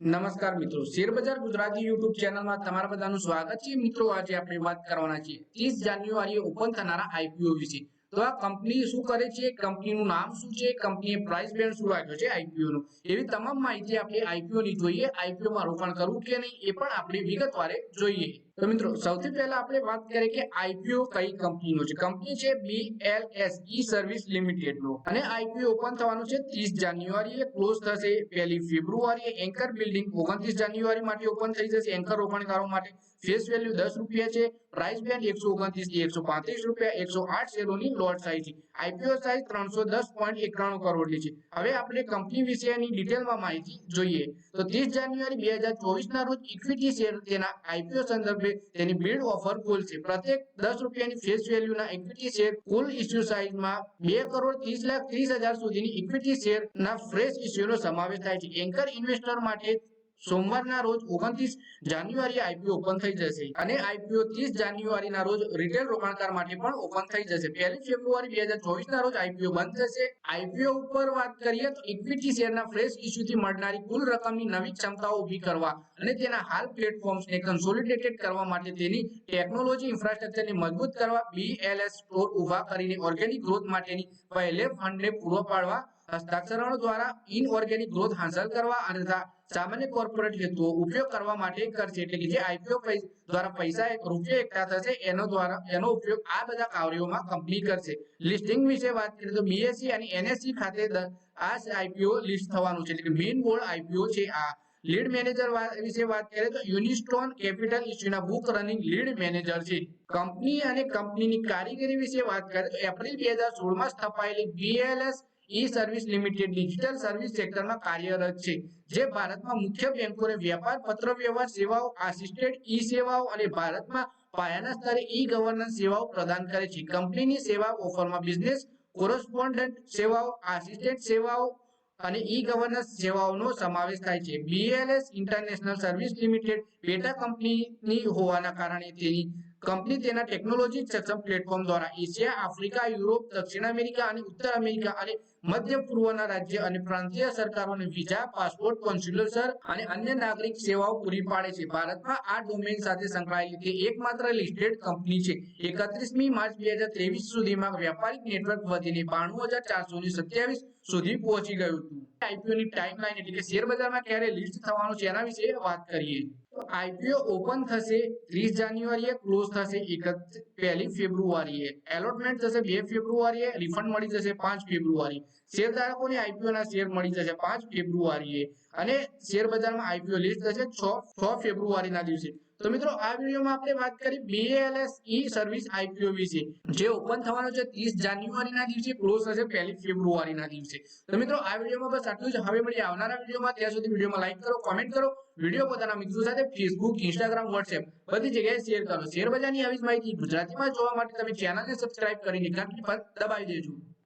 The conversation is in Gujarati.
નમસ્કાર મિત્રો. શેરબજાર ગુજરાતી યુટ્યુબ ચેનલમાં તમારા બધાનું સ્વાગત છે. મિત્રો, આજે આપણે વાત કરવાના છીએ ત્રીસ જાન્યુઆરીએ ઓપન થનારા આઈપીઓ વિશે. તો આ કંપની શું કરે છે? કંપનીનું નામ શું છે? કંપનીએ પ્રાઇસ બેન્ડ શું રાખ્યો છે? આઈપીઓ નું. એવી તમામ માહિતી આપણે આઈપીઓ ની જોઈએ. આઈપીઓ માં રોકાણ કરવું કે નહીં એ પણ આપણે વિગતવારે જોઈએ. તો મિત્રો, સૌથી પહેલા આપણે વાત કરીએ કે આઈપીઓ કઈ કંપનીનો છે? કંપની છે બીએલએસ ઈ સર્વિસ લિમિટેડ નો. અને આઈપીઓ ઓપન થવાનું છે 30 જાન્યુઆરીએ. ક્લોઝ થશે પહેલી ફેબ્રુઆરીએ. એન્કર બિલ્ડિંગ 29 જાન્યુઆરી માટે ઓપન થઈ જશે. એન્કર રોકાણકારો માટે ફેસ વેલ્યુ 10 રૂપિયા છે. પ્રાઇસ બેન્ડ 129 થી 135 રૂપિયા. 108 શેરોની લોટ સાઈઝ છે. આઈપીઓ સાઈઝ 310.91 કરોડની છે. હવે આપણે કંપની વિશેની ડિટેલમાં માહિતી જોઈએ. તો 30 જાન્યુઆરી 2024 ના રોજ ઇક્વિટી શેર તેના આઈપીઓ સંદર્ભે તેની બિડ ઓફર ખોલશે પ્રત્યેક દસ રૂપિયાની ફેસ વેલ્યુના ઇક્વિટી શેર કુલ ઇશ્યુ સાઈઝમાં બે કરોડ 30 લાખ 30 હજાર સુધીની ઇક્વિટી શેરના ફ્રેશ ઇશ્યુનો સમાવેશ થાય છે. એન્કર ઇન્વેસ્ટર માટે સોમવારના રોજ 29 જાન્યુઆરી આઈપીઓ ઓપન થઈ જશે અને આઈપીઓ 30 જાન્યુઆરીના રોજ રિટેલ રોકાણકાર માટે પણ ઓપન થઈ જશે. પહેલી ફેબ્રુઆરી 2024 ના રોજ આઈપીઓ બંધ થશે. આઈપીઓ ઉપર વાત કરીએ તો ઇક્વિટી શેરના ફ્રેશ ઇસ્યુથી મળનારી કુલ રકમની નવી ક્ષમતાઓ ઊભી કરવા અને તેના હાલ પ્લેટફોર્મ્સને કન્સોલિડેટેડ કરવા માટે તેની ટેકનોલોજી ઇન્ફ્રાસ્ટ્રક્ચરને મજબૂત કરવા બીએલએસ સ્ટોર ઊભા કરીને ઓર્ગેનિક ગ્રોથ માટેની પહેલે ફંડને પૂરો પાડવા હસ્તાક્ષરો દ્વારા ઇનઓર્ગેનિક ગ્રોથ હાંસલ કરવા અને સામાન્ય કોર્પોરેટ હેતુઓ ઉપયોગ કરવા માટે કરશે એટલે કે જે આઈપીઓ દ્વારા પૈસા રૂપિયા એકઠા થશે, એનો દ્વારા, એનો ઉપયોગ આ બધા કાર્યોમાં કંપની કરશે. લિસ્ટિંગ વિશે વાત કરીએ તો બીએસસી અને એનએસસી ખાતે આ આઈપીઓ લિસ્ટ થવાનું છે. એટલે કે મેઇન બોર્ડ આઈપીઓ છે આ. લીડ મેનેજર વિશે વાત કરીએ તો યુનિસ્ટોન કેપિટલ ઇસ્યુના બુક રનિંગ લીડ મેનેજર છે. કંપની અને કંપનીની કારીગરી વિશે વાત કરીએ તો એપ્રિલ બે હજાર સોળમાં સ્થપાયેલી BLS E service limited digital service સેક્ટરમાં કાર્યરત છે, જે ભારતમાં મુખ્ય બેંકોને વ્યાપાર, પત્ર વ્યવહાર સેવાઓ આસિસ્ટેડ ઈ સેવાઓ અને ભારતમાં પાયાના સ્તરે ઈ ગવર્નન્સ સેવાઓ પ્રદાન કરે છે. કંપનીની સેવા ઓફરમાં બિઝનેસ કોરસ્પોન્ડન્ટ સેવાઓ આસિસ્ટેડ સેવાઓ અને ઈ ગવર્નન્સ સેવાઓનો સમાવેશ થાય છે. બીએલએસ ઇન્ટરનેશનલ સર્વિસ લિમિટેડ પેટા કંપનીની હોવાના કારણે તેની કંપની તેના ટેકનોલોજી સક્ષમ પ્લેટફોર્મ દ્વારા. એશિયા આફ્રિકા યુરોપ દક્ષિણ અમેરિકા અને ઉત્તર અમેરિકા અને મધ્ય પૂર્વના રાજ્ય અને પ્રાંતીય સરકારોને વિઝા પાસપોર્ટ કોન્સ્યુલર અને અન્ય નાગરિક સેવાઓ પૂરી પાડે છે. ભારતમાં આ ડોમેન સાથે સંકળાયેલી તે એકમાત્ર લિસ્ટેડ કંપની છે. એકત્રીસમી માર્ચ બે હજાર ત્રેવીસ સુધીમાં વ્યાપારિક નેટવર્ક વધીને બાણું હજાર ચારસો સત્યાવીસ સુધી પહોંચી ગયું હતું. આઈપીઓની ટાઈમલાઈન એટલે કે શેર ક્યારે લિસ્ટ થવાનું છે એના વિશે વાત કરીએ. આઈપીઓ ઓપન થશે 30 જાન્યુઆરીએ, ક્લોઝ થશે પહેલી ફેબ્રુઆરીએ. એલોટમેન્ટ થશે બે ફેબ્રુઆરીએ, રિફંડ મળી જશે પાંચ ફેબ્રુઆરી શેરધારકોને આઈપીઓ ના શેર મળી જશે પાંચ ફેબ્રુઆરીએ. અને શેર બજારમાં આઈપીઓ લિસ્ટ થશે છ છ ફેબ્રુઆરીના દિવસે. તો મિત્રો, આ વિડીયોમાં આપણે વાત કરી બીએલએસ ઈ સર્વિસ આઈપીઓ વિશે, જે ઓપન થવાનો છે 30 જાન્યુઆરીના દિવસે ક્લોઝ થશે પહેલી ફેબ્રુઆરીના દિવસે. તો મિત્રો, આ વિડીયોમાં બસ આટલું જ. હવે મળી આવનારા વિડીયોમાં. ત્યાં સુધી વિડીયોમાં લાઈક કરો કોમેન્ટ કરો. વીડિયો પોતાના મિત્રો સાથે ફેસબુક ઇન્સ્ટાગ્રામ વોટ્સએપ બધી જગ્યાએ શેર કરો. શેર બજારની આવી જ માહિતી ગુજરાતીમાં જોવા માટે તમે ચેનલને સબસ્ક્રાઇબ કરીને ઘંટી પર દબાવી દેજો.